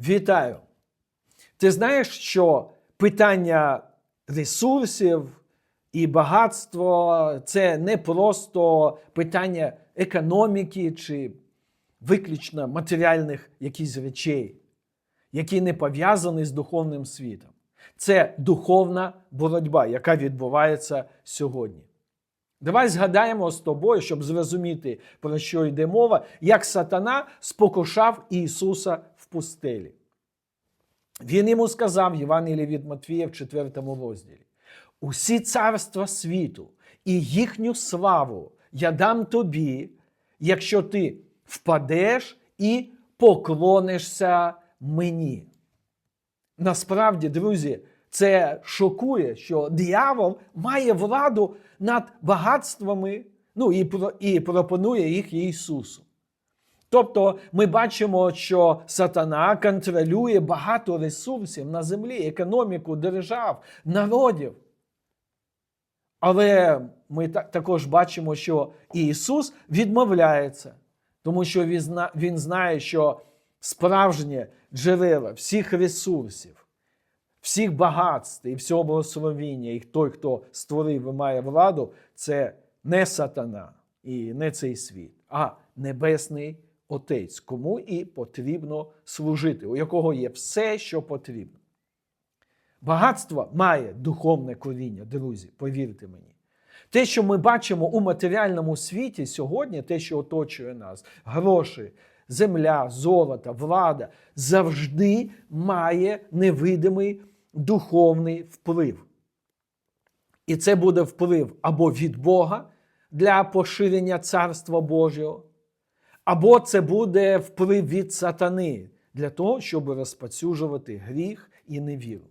Вітаю! Ти знаєш, що питання ресурсів і багатство це не просто питання економіки чи виключно матеріальних якісь речей, які не пов'язані з духовним світом. Це духовна боротьба, яка відбувається сьогодні. Давай згадаємо з тобою, щоб зрозуміти, про що йде мова, як сатана спокушав Ісуса пустелі. Він йому сказав, Євангелії від Матвія в 4 розділі: усі царства світу і їхню славу я дам тобі, якщо ти впадеш і поклонишся мені. Насправді, друзі, це шокує, що диявол має владу над багатствами ну, і, і пропонує їх Ісусу. Тобто ми бачимо, що сатана контролює багато ресурсів на землі, економіку держав, народів. Але ми також бачимо, що Ісус відмовляється, тому що він знає, що справжнє джерело всіх ресурсів, всіх багатств і всього благословіння, і той, хто створив і має владу, це не сатана і не цей світ, а небесний Отець, кому і потрібно служити, у якого є все, що потрібно. Багатство має духовне коріння, друзі, повірте мені. Те, що ми бачимо у матеріальному світі сьогодні, те, що оточує нас, гроші, земля, золото, влада, завжди має невидимий духовний вплив. І це буде вплив або від Бога для поширення Царства Божого, або це буде вплив від сатани для того, щоб розпацюжувати гріх і невіру.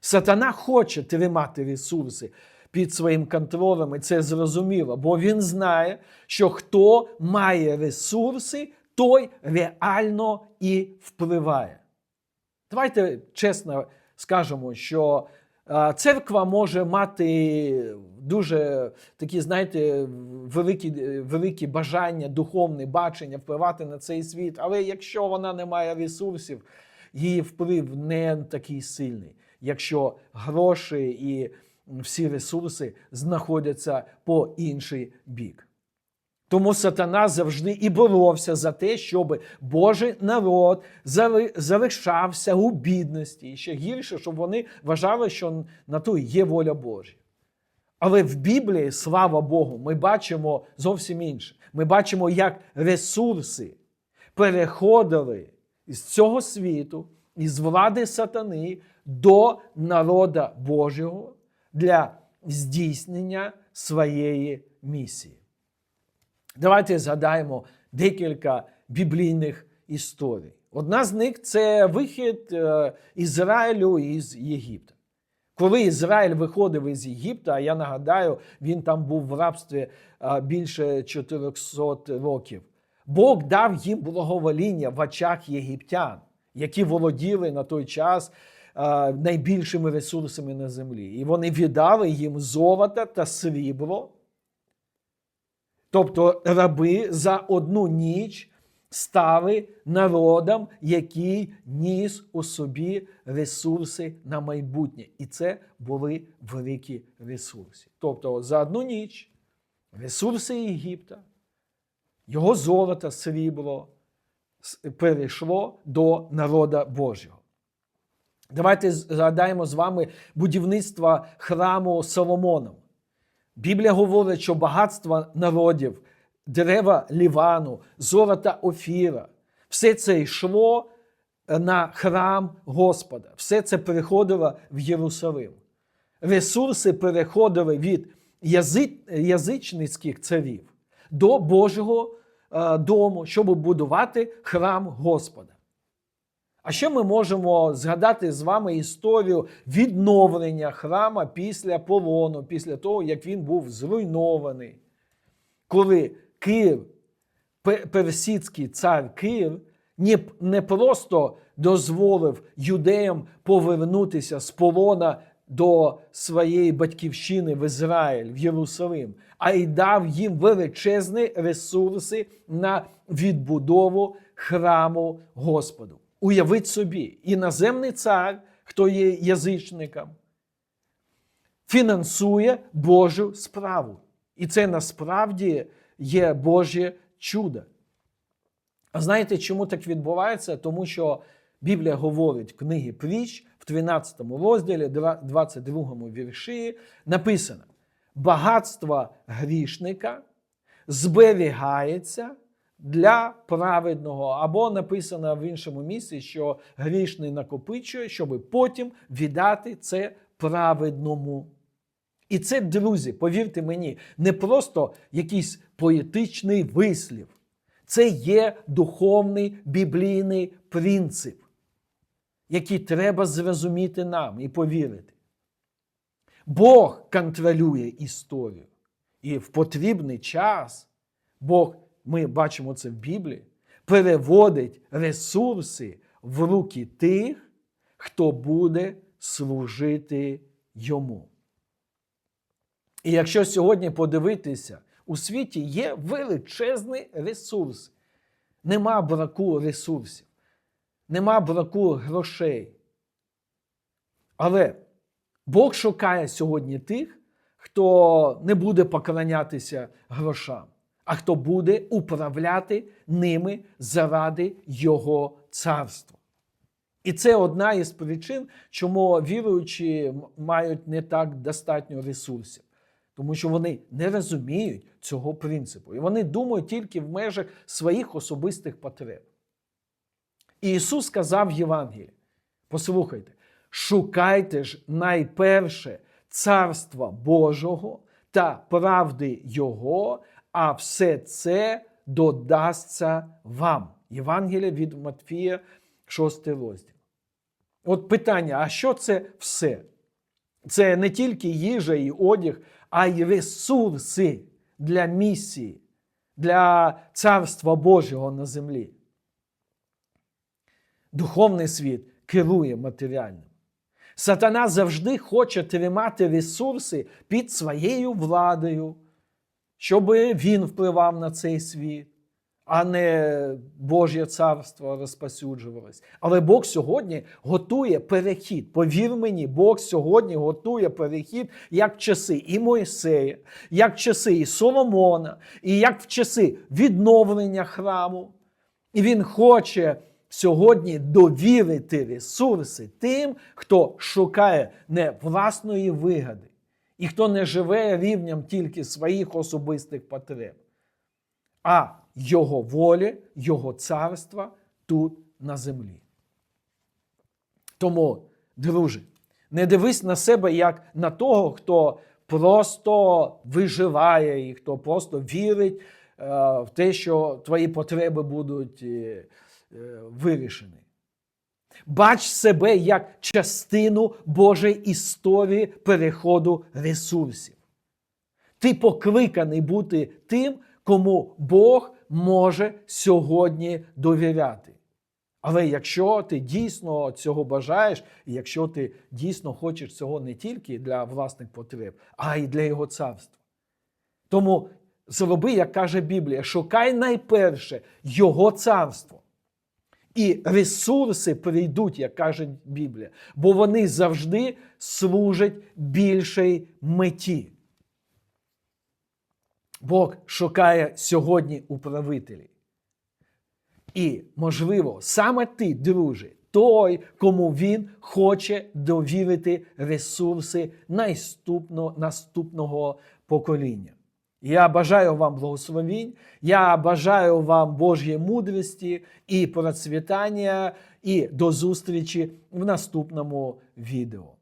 Сатана хоче тримати ресурси під своїм контролем, і це зрозуміло, бо він знає, що хто має ресурси, той реально і впливає. Давайте чесно скажемо, що е, церква може мати дуже такі, знаєте, великі, великі бажання, духовне бачення впливати на цей світ, але якщо вона не має ресурсів, її вплив не такий сильний. Якщо гроші і всі ресурси знаходяться по інший бік. Тому сатана завжди і боровся за те, щоб Божий народ залишався у бідності. І ще гірше, щоб вони вважали, що на то є воля Божа. Але в Біблії, слава Богу, ми бачимо зовсім інше. Ми бачимо, як ресурси переходили з цього світу, із влади сатани до народа Божого для здійснення своєї місії. Давайте згадаємо декілька біблійних історій. Одна з них це вихід е, Ізраїлю із Єгипта. Коли Ізраїль виходив із Єгипта, а я нагадаю, він там був в рабстві більше 400 років. Бог дав їм благовоління в очах єгиптян, які володіли на той час найбільшими ресурсами на землі. І вони віддали їм золото та срібло. Тобто раби за одну ніч стали народом, який ніс у собі ресурси на майбутнє. І це були великі ресурси. Тобто за одну ніч ресурси Єгипта, його золото, срібло перейшло до народа Божого. Давайте згадаємо з вами будівництво храму Соломоном. Біблія говорить, що багатство народів, дерева Лівану, золота Офіра, все це йшло на храм Господа. Все це переходило в Єрусалим. Ресурси переходили від язи- язичницьких царів до Божого е, дому, щоб будувати храм Господа. А ще ми можемо згадати з вами історію відновлення храма після полону, після того, як він був зруйнований. Коли Кир, пе- персидський цар Кир, не просто дозволив юдеям повернутися з полона до своєї батьківщини в Ізраїль, в Єрусалим, а й дав їм величезні ресурси на відбудову храму Господу. Уявіть собі, іноземний цар, хто є язичником, фінансує Божу справу. І це насправді є Божє чудо. А знаєте, чому так відбувається? Тому що Біблія говорить в книгі Пріч в 13 розділі, 22 вірші, написано: багатство грішника зберігається для праведного. Або написано в іншому місці, що грішний накопичує, щоб потім віддати це праведному. І це, друзі, повірте мені, не просто якийсь поетичний вислів. Це є духовний біблійний принцип, який треба зрозуміти нам і повірити. Бог контролює історію. І в потрібний час Бог, ми бачимо це в Біблії, переводить ресурси в руки тих, хто буде служити йому. І якщо сьогодні подивитися, у світі є величезний ресурс. Нема браку ресурсів, нема браку грошей. Але Бог шукає сьогодні тих, хто не буде поклонятися грошам, а хто буде управляти ними заради Його царства. І це одна із причин, чому віруючі мають не так достатньо ресурсів. Тому що вони не розуміють цього принципу. І вони думають тільки в межах своїх особистих потреб. І Ісус сказав в Євангелії: послухайте, шукайте ж найперше Царства Божого та правди Його, а все це додасться вам. Євангелія від Матфія, 6 розділ. От питання: а що це все? Це не тільки їжа і одяг, а й ресурси для місії, для Царства Божого на землі. Духовний світ керує матеріальним. Сатана завжди хоче тримати ресурси під своєю владою, щоб він впливав на цей світ, а не Божє царство розпосюджувалось. Але Бог сьогодні готує перехід. Повір мені, Бог сьогодні готує перехід як в часи і Моїсея, як в часи і Соломона, і як в часи відновлення храму. І Він хоче сьогодні довірити ресурси тим, хто шукає не власної вигоди, і хто не живе рівнем тільки своїх особистих потреб, а Його волі, Його царства тут на землі. Тому, друже, не дивись на себе як на того, хто просто виживає і хто просто вірить е, в те, що твої потреби будуть е, е, вирішені. Бач себе як частину Божої історії переходу ресурсів. Ти покликаний бути тим, кому Бог може сьогодні довіряти. Але якщо ти дійсно цього бажаєш, і якщо ти дійсно хочеш цього не тільки для власних потреб, а й для Його царства. Тому зроби, як каже Біблія, шукай найперше Його царство. І ресурси прийдуть, як каже Біблія, бо вони завжди служать більшій меті. Бог шукає сьогодні управителів. І, можливо, саме ти, друже, той, кому він хоче довірити ресурси наступного, наступного покоління. Я бажаю вам благословінь, я бажаю вам Божої мудрості і процвітання, і до зустрічі в наступному відео.